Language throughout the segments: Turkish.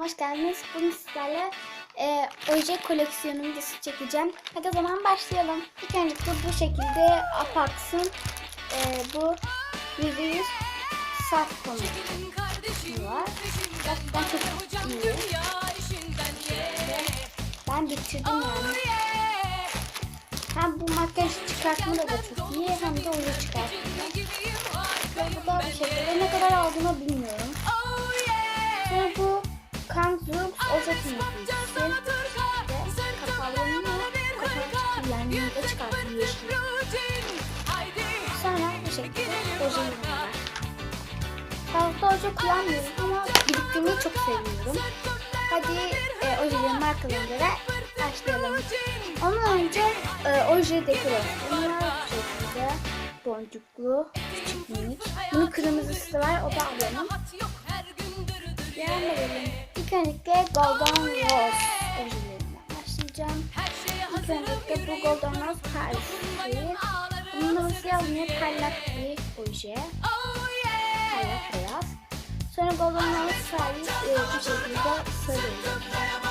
hoş geldiniz. Bugün sizlerle e, oje koleksiyonumu çekeceğim. Hadi o zaman başlayalım. İlk öncelikle bu şekilde Apax'ın e, bu %100 saf konu var. Gerçekten çok iyi. Ben bitirdim yani. Hem bu makyaj çıkartma da çok iyi hem de oje çıkartma. Bu da bu şekilde ne kadar aldığımı bilmiyorum. Bu Kangzux oje temizleyicisi. Kapağını kapağı yani yine çıkarttım yeşil. Sonra bu şekilde var. Fazla oje kullanmıyorum ama biriktirmeyi çok seviyorum. Hadi e, ojelerin markalarına göre başlayalım. Ondan önce e, oje dekorasyonu var bu şekilde. Boncuklu, küçük minik. Bunun kırmızısı var, o da alalım. Devam edelim. İlk öncelikle Golden Rose ojelerinden başlayacağım. İlk öncelikle bu Golden Rose Paris'i. Bunun numarası yazmıyor, parlak bir oje. Parlak beyaz. Sonra Golden Rose Paris e, bu şekilde sarı.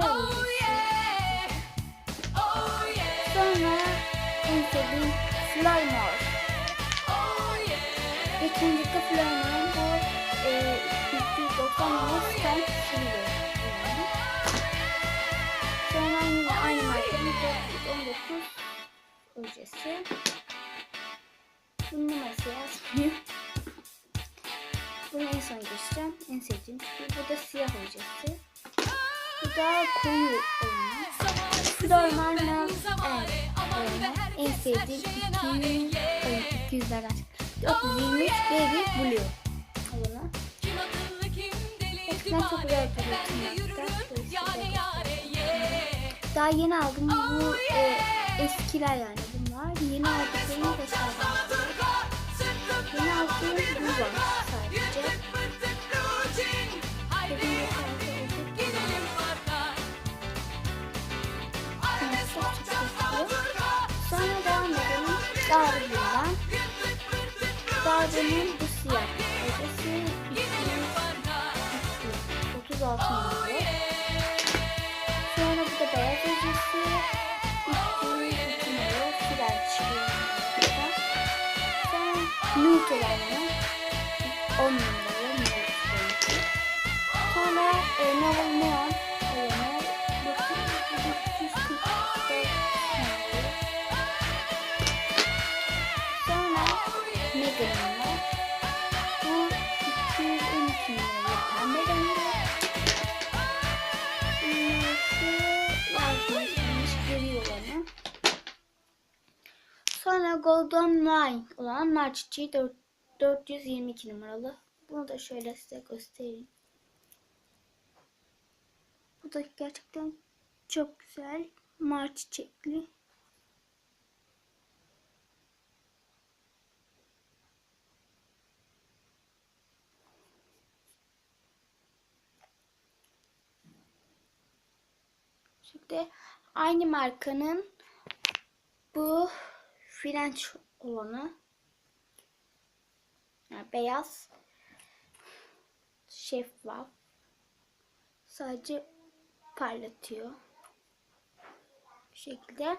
Pembe ojesi. Sonra en sevdiğim Flymore. İkincisi Flymore bu e, 290 lira Silver. Yani. Sonra yine aynı markanın 419 ojesi. Bunun numarası yazmıyor. Bunu en son geçeceğim. En sevdiğim. Bu da siyah ojesi. Bu da koyu oyunu. Florman evet, en sevdiğim 200 ay, 200'lerden 423 Baby Blue oyunu. Eskiden çok güzel. Daha yeni aldım bu e, eskiler yani bunlar. Yeni aldıklarımı da sadece. Sonra devam edelim. Darbe'den. Darbe'nin bu siyah. Ötesi 36 numaralı. Sonra bu da beyaz ötesi. 302 numaralı. Filer çıkıyor. Sonra nude olanı. 10 numaralı. Ötesi. Sonra e, Novel Neon. Golden Nine olan nar çiçeği 4, 422 numaralı. Bunu da şöyle size göstereyim. Bu da gerçekten çok güzel. Mar çiçekli. Şimdi aynı markanın bu French olanı. Yani beyaz. Şeffaf. Sadece parlatıyor. Bu şekilde.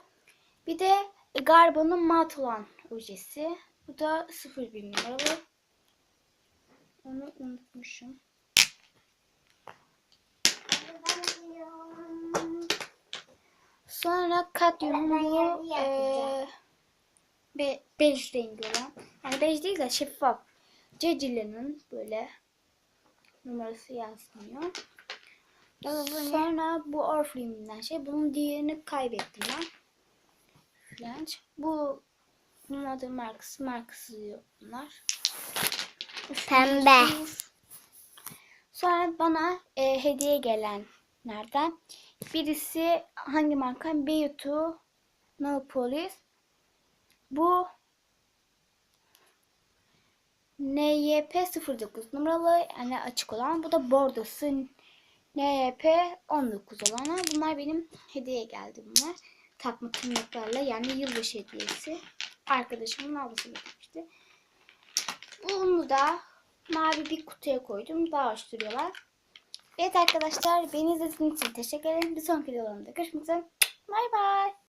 Bir de Garba'nın mat olan ojesi bu da 01 numaralı onu unutmuşum. Sonra katyonun bu eee be, bej rengi olan yani bej değil de şeffaf Cecile'nin böyle numarası yazmıyor. Sonra bu Oriflame'den şey. Bunun diğerini kaybettim ben. French. Bu bunun adı markası. Markası diyor bunlar. Pembe. Sonra bana e, hediye gelenlerden Birisi hangi marka? Beauty No Police. Bu NYP09 numaralı yani açık olan. Bu da bordosu NYP19 olanı. Bunlar benim hediye geldi bunlar. Takma tırnaklarla yani yılbaşı hediyesi. Arkadaşımın ablası getirmişti. Bunu da mavi bir kutuya koydum. Daha hoş. Evet arkadaşlar beni izlediğiniz için teşekkür ederim. Bir sonraki videolarımda görüşmek üzere. Bay bay.